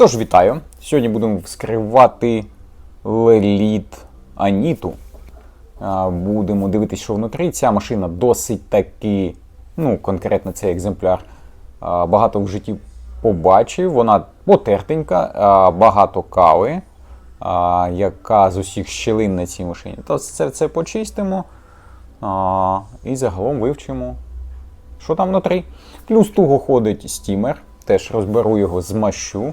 Тож вітаю! Сьогодні будемо вскривати Леліт Аніту. Будемо дивитися, що внутрі. Ця машина досить таки, ну, конкретно цей екземпляр, багато в житті побачив. Вона потертенька, багато кави, яка з усіх щілин на цій машині. То це, це почистимо і загалом вивчимо, що там внутрі. Плюс туго ходить стімер. Теж розберу його, змащу.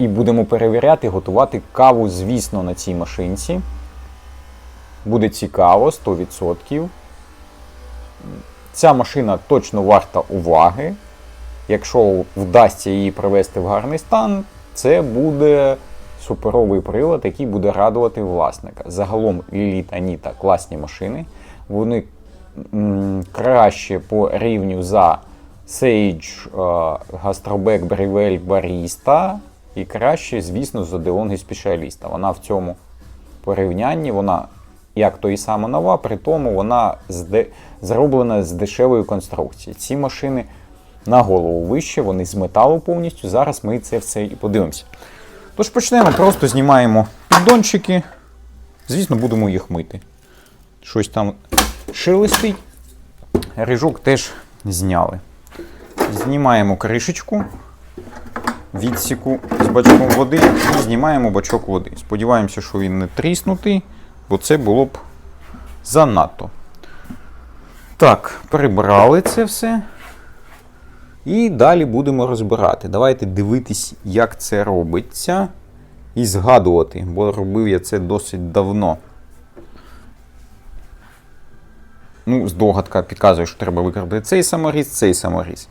І будемо перевіряти, готувати каву, звісно, на цій машинці. Буде цікаво, 100%. Ця машина точно варта уваги. Якщо вдасться її привести в гарний стан, це буде суперовий прилад, який буде радувати власника. Загалом Lilith Anita класні машини. Вони краще по рівню за Sage, е, Gastroback, Breville, Barista і краще, звісно, за DeLonghi спеціаліста. Вона в цьому порівнянні, вона як то і сама нова, при тому вона зде... зроблена з дешевої конструкції. Ці машини на голову вище, вони з металу повністю. Зараз ми це все і подивимося. Тож почнемо, просто знімаємо піддончики. Звісно, будемо їх мити. Щось там шелестить. Рижок теж зняли. Знімаємо кришечку, відсіку з бачком води і знімаємо бачок води. Сподіваємося, що він не тріснутий, бо це було б занадто. Так, прибрали це все. І далі будемо розбирати. Давайте дивитись, як це робиться. І згадувати, бо робив я це досить давно. Ну, здогадка підказує, що треба викрадати цей саморіз, цей саморіз.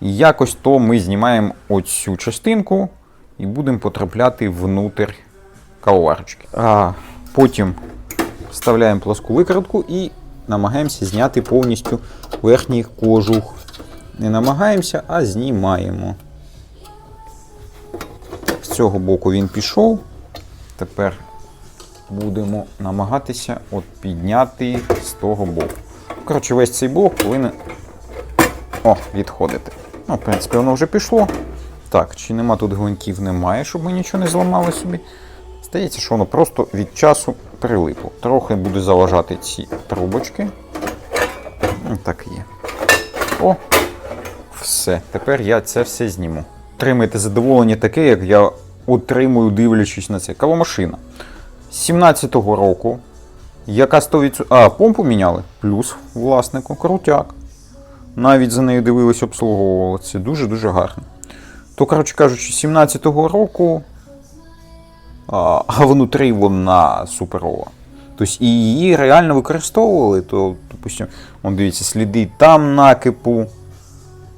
І якось то ми знімаємо оцю частинку і будемо потрапляти внутрь кавоварочки. А потім вставляємо плоску викрадку і намагаємося зняти повністю верхній кожух. Не намагаємося, а знімаємо. З цього боку він пішов. Тепер будемо намагатися от підняти з того боку. Коротше, весь цей блок повинен о, відходити. Ну, в принципі, воно вже пішло. Так, чи нема тут гвинтів? Немає, щоб ми нічого не зламали собі. Здається, що воно просто від часу прилипло. Трохи буде заважати ці трубочки. Ну, Так є. О! Все. Тепер я це все зніму. Отримайте задоволення таке, як я отримую, дивлячись на це. Кавомашина. 17-го року. Яка 100%. А, помпу міняли. Плюс власнику. Крутяк. Навіть за нею дивились, обслуговували. Це дуже-дуже гарно. То, коротше кажучи, 17-го року. А, внутрі вона суперова. Тобто і її реально використовували, то, допустимо, дивіться, сліди там накипу.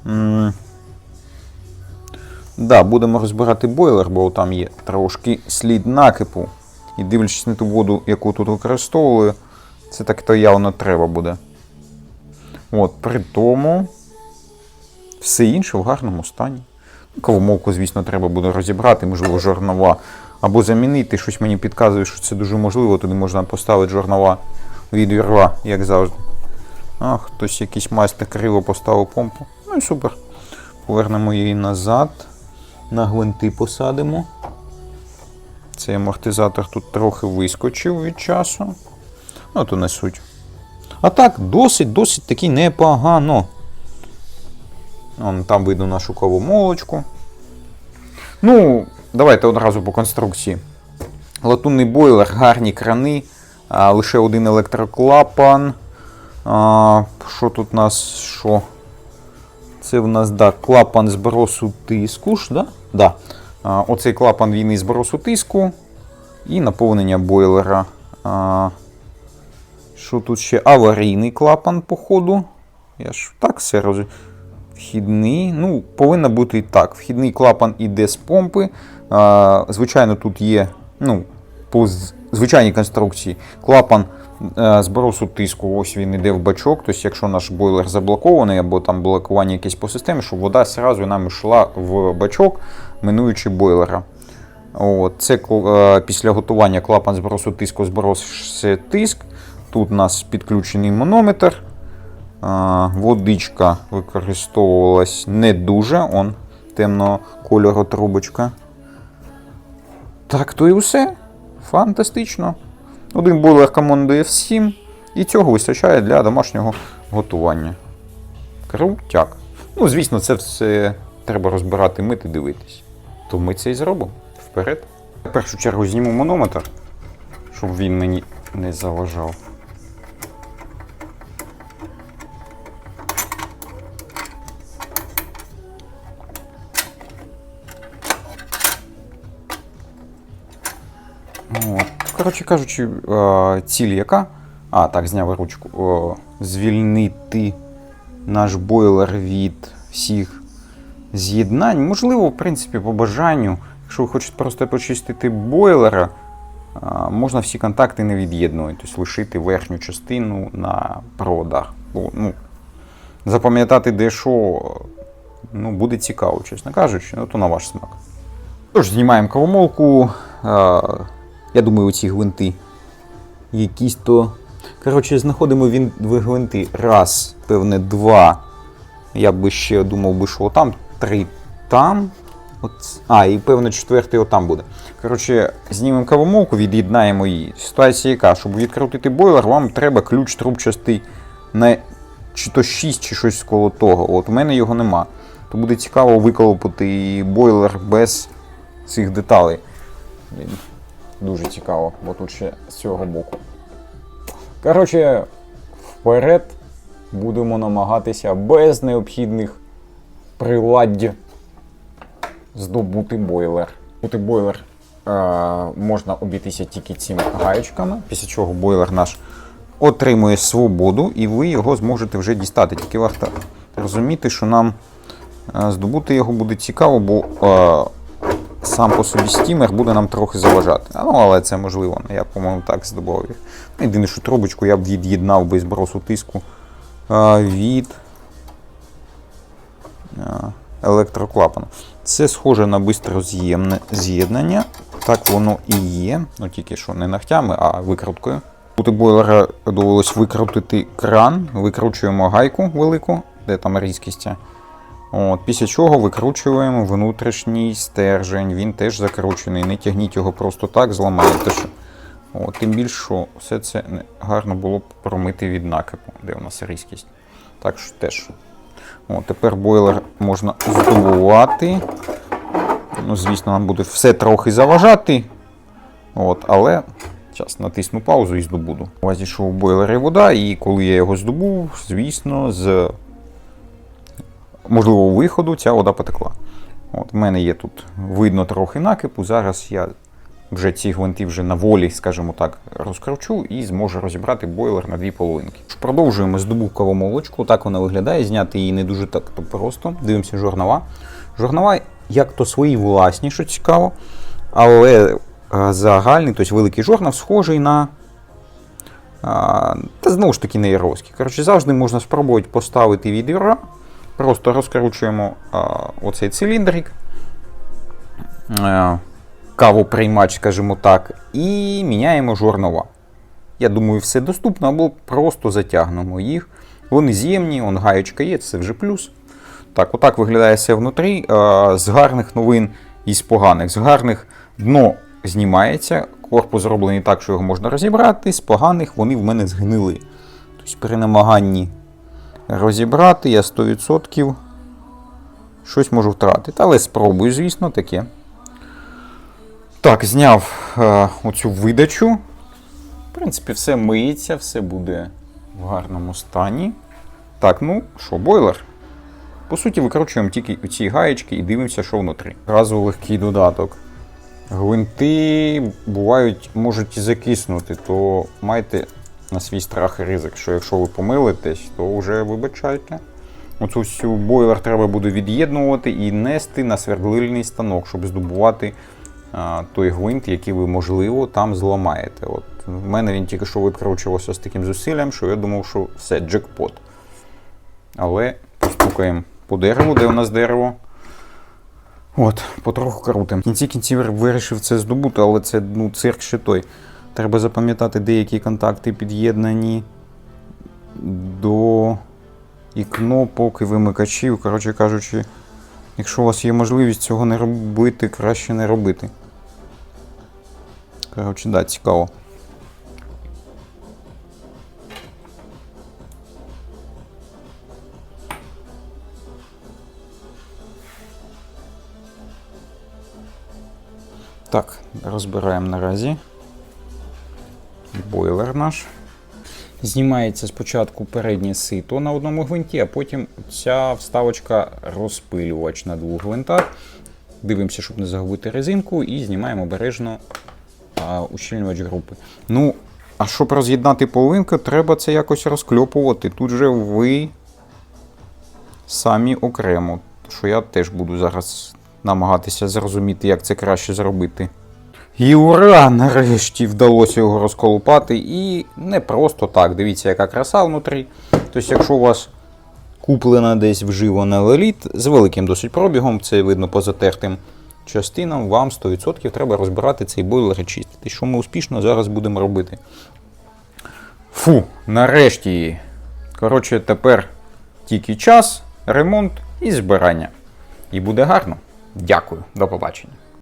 М, Да, будемо розбирати бойлер, бо там є трошки слід накипу. І дивлячись на ту воду, яку тут використовували, це так то явно треба буде. От, при тому, все інше в гарному стані. Кавомовку, звісно, треба буде розібрати, можливо, жорнова. Або замінити. Щось мені підказує, що це дуже можливо, туди можна поставити жорнова від вірва, як завжди. А, хтось якийсь майстер криво поставив помпу. Ну і супер. Повернемо її назад. На гвинти посадимо. Цей амортизатор тут трохи вискочив від часу. Ну, то не суть. А так, досить, досить таки непогано. Там видно нашу кову молочку. Ну, давайте одразу по конструкції. Латунний бойлер, гарні крани, лише один електроклапан. Що тут у нас? Що? Це в нас да, клапан збросу тиску. ж, Да? Да. Оцей клапан він із збросу тиску і наповнення бойлера. Що тут ще? Аварійний клапан, походу. Я ж так все розумію. Вхідний. Ну, повинно бути і так. Вхідний клапан іде з помпи. А, звичайно, тут є, ну, по звичайній конструкції, клапан е, збросу тиску. Ось він іде в бачок. Тобто, якщо наш бойлер заблокований або там блокування якесь по системі, щоб вода одразу нам йшла в бачок, минуючи бойлера. От, це е, після готування клапан збросу тиску збросить тиск. Тут у нас підключений манометр. Водичка використовувалась не дуже. Он темного кольору трубочка. Так то і все. Фантастично. Один бойлер командує всім, і цього вистачає для домашнього готування. Крутяк. Ну, звісно, це все треба розбирати, мити, дивитись. То ми це і зробимо. Вперед. В першу чергу зніму манометр, щоб він мені не заважав. Коротше кажучи, е, ціль яка? А, так, зняв ручку. О, звільнити наш бойлер від всіх з'єднань. Можливо, в принципі, по бажанню, якщо ви хочете просто почистити бойлера, можна всі контакти не від'єднувати, тобто лишити верхню частину на проводах. Ну, запам'ятати де що, ну, буде цікаво, чесно кажучи, ну то на ваш смак. Тож, знімаємо кавомолку. Я думаю, оці гвинти якісь то. Коротше, знаходимо він гвинти. Раз, певне, два. Я би ще думав би, що там, три там. От, а, і певно, четвертий отам буде. Коротше, знімемо кавомолку, від'єднаємо її. Ситуація яка, щоб відкрутити бойлер, вам треба ключ трубчастий на чи то 6, чи щось коло того. От у мене його нема. То буде цікаво виколопати бойлер без цих деталей. Дуже цікаво, бо тут ще з цього боку. Коротше, вперед будемо намагатися без необхідних приладдь здобути бойлер. Здобути бойлер е, можна обійтися тільки цими гаєчками, після чого бойлер наш отримує свободу, і ви його зможете вже дістати. Тільки варто розуміти, що нам е, здобути його буде цікаво, бо е, сам по собі стімер буде нам трохи заважати. Ну, але це можливо. Я, по-моєму, так здобував. Єдине, що трубочку я б від'єднав без бросу тиску від електроклапану. Це схоже на бистроз'ємне з'єднання. Так воно і є. Ну тільки що не ногтями, а викруткою. Тут у бойлера довелось викрутити кран, викручуємо гайку велику, де там різкість. От, після чого викручуємо внутрішній стержень, він теж закручений. Не тягніть його просто так, зламаєте. От, тим більше, що все це гарно було б промити від накипу, де у нас різкість. Так що теж. От, тепер бойлер можна здобувати. Ну, звісно, нам буде все трохи заважати. От, але зараз натисну паузу і здобуду. У вас зійшов у бойлері вода, і коли я його здобув, звісно, з можливого виходу ця вода потекла. От, в мене є тут видно трохи накипу. Зараз я вже ці гвинти вже на волі, скажімо так, розкручу і зможу розібрати бойлер на дві половинки. Продовжуємо здобув кавомолочку. Так вона виглядає. Зняти її не дуже так то просто. Дивимося жорнова. Жорнова, як то свої власні, що цікаво, але загальний, тобто великий жорнов, схожий на. А, та знову ж таки не. Коротше, завжди можна спробувати поставити відра. Просто розкручуємо а, оцей циліндрик. Е, кавоприймач, скажімо так, і міняємо жорнова. Я думаю, все доступно, або просто затягнемо їх. Вони з'ємні, он гаєчка є, це вже плюс. Так, отак виглядає все внутрі. Е, З гарних новин і з поганих. З гарних дно знімається, корпус зроблений так, що його можна розібрати. З поганих вони в мене згнили. Тобто при намаганні розібрати я 100% щось можу втратити. Але спробую, звісно, таке. Так, зняв е, оцю видачу. В принципі, все миється, все буде в гарному стані. Так, ну що, бойлер. По суті, викручуємо тільки ці гаєчки і дивимося, що внутрі. Разу легкий додаток. Гвинти бувають, можуть закиснути, то майте на свій страх і ризик, що якщо ви помилитесь, то вже вибачайте. Оцю всю бойлер треба буде від'єднувати і нести на свердлильний станок, щоб здобувати а, той гвинт, який ви, можливо, там зламаєте. От в мене він тільки що викручувався з таким зусиллям, що я думав, що все, джекпот. Але постукаємо по дереву, де у нас дерево. От, потроху крутим. В кінці кінців вирішив це здобути, але це ну, цирк ще той. Треба запам'ятати деякі контакти під'єднані до і кнопок, і вимикачів. Коротше кажучи, якщо у вас є можливість цього не робити, краще не робити. Коротше, да, цікаво. Так, розбираємо наразі. Бойлер наш. Знімається спочатку переднє сито на одному гвинті, а потім ця вставочка розпилювач на двох гвинтах. Дивимося, щоб не загубити резинку, і знімаємо обережно ущільнювач групи. Ну, а щоб роз'єднати половинку, треба це якось розкльопувати. Тут же ви самі окремо. Що я теж буду зараз намагатися зрозуміти, як це краще зробити. І ура! Нарешті вдалося його розколупати. І не просто так. Дивіться, яка краса внутрі. Тобто, якщо у вас куплена десь вживана леліт з великим досить пробігом, це видно по затертим частинам, вам 100% треба розбирати цей бойлер і чистити. Що ми успішно зараз будемо робити. Фу, нарешті. Коротше, тепер тільки час, ремонт і збирання. І буде гарно. Дякую, до побачення.